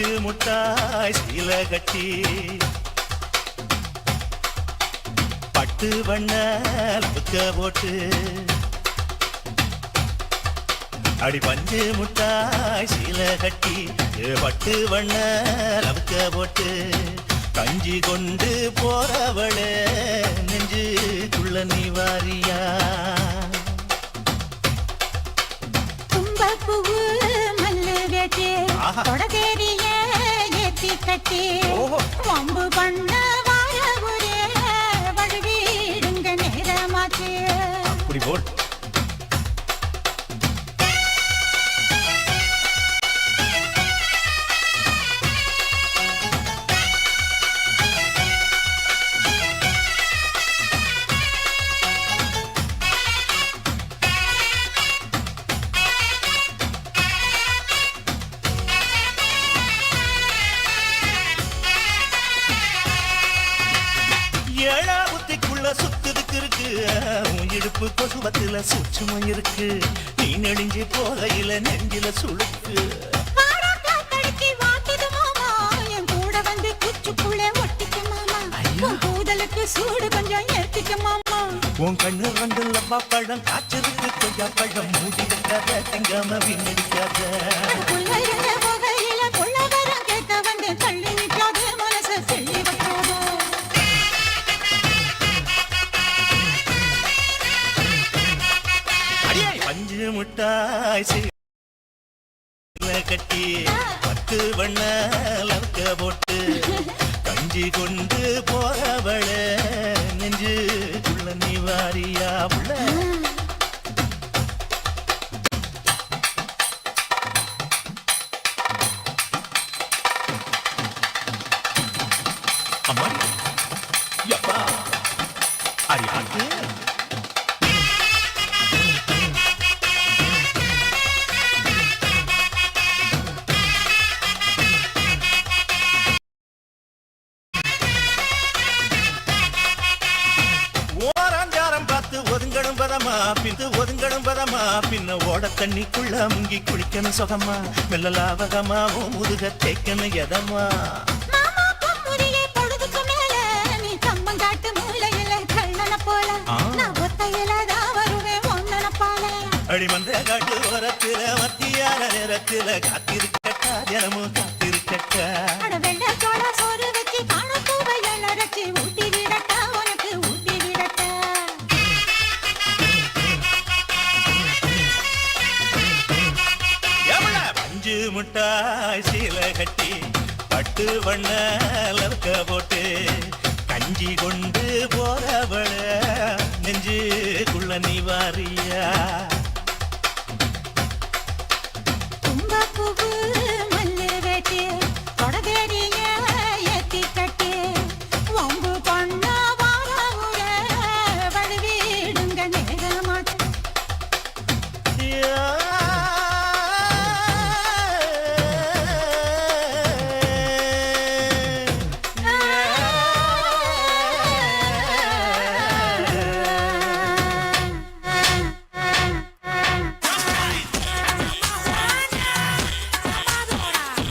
முட்டாய் சீல கட்டி. பட்டு வண்ண புக்க போட்டு. அடி பஞ்சு முட்டாய் சீல கட்டி. பட்டு வண்ண லவுக்க போட்டு. கஞ்சி கொண்டு போறவளே நெஞ்சுக்குள்ள நீ வாரியா. தும்பப்பூவு மல்லு வேட்டி ஆஹா. கட்டி. வம்பு பண்ண வார ஒரே வழுவிடுங்க நேரமாச்சு அப்படி போல் உன் இடுப்பு கொசுவத்துல சூட்சுமம் இருக்கு. நீ நெடுஞ்சி போகையில நெஞ்சில கூதலுக்கு சூடு கொஞ்சம் ஏத்திக்க மாமா. உன் கண்ணு ரெண்டு லவ்வா பழம் காய்ச்சதுக்கு கொஞ்சா பழம் மூடி வைக்காத திங்காம வீணடிக்காத. பஞ்சு முட்டாய் கட்டி பத்து வண்ண லவுக்க போட்டு கஞ்சி கொண்டு போறவள நெஞ்சுக்குள்ள நீ வாரியா உள்ள. அம்மா யப்பா பதமா பிந்து ஒதுங்கணும் பதமா பின்ன ஓட தண்ணிக்குள்ள முங்கி குளிக்கணும் சுகமா? மெல்ல லாவகமா முதுக தேய்க்கணும் எதமா? அடிமந்த காட்டு ஓரத்துல மத்தியான நேரத்துல காத்திருக்கட்டா தினமும் காத்திருக்கட்டா. முட்டாய் சீல கட்டி பட்டு வண்ண லவக்க போட்டு கஞ்சி கொண்டு போறவள நெஞ்சுக்குள்ள நீ வாரி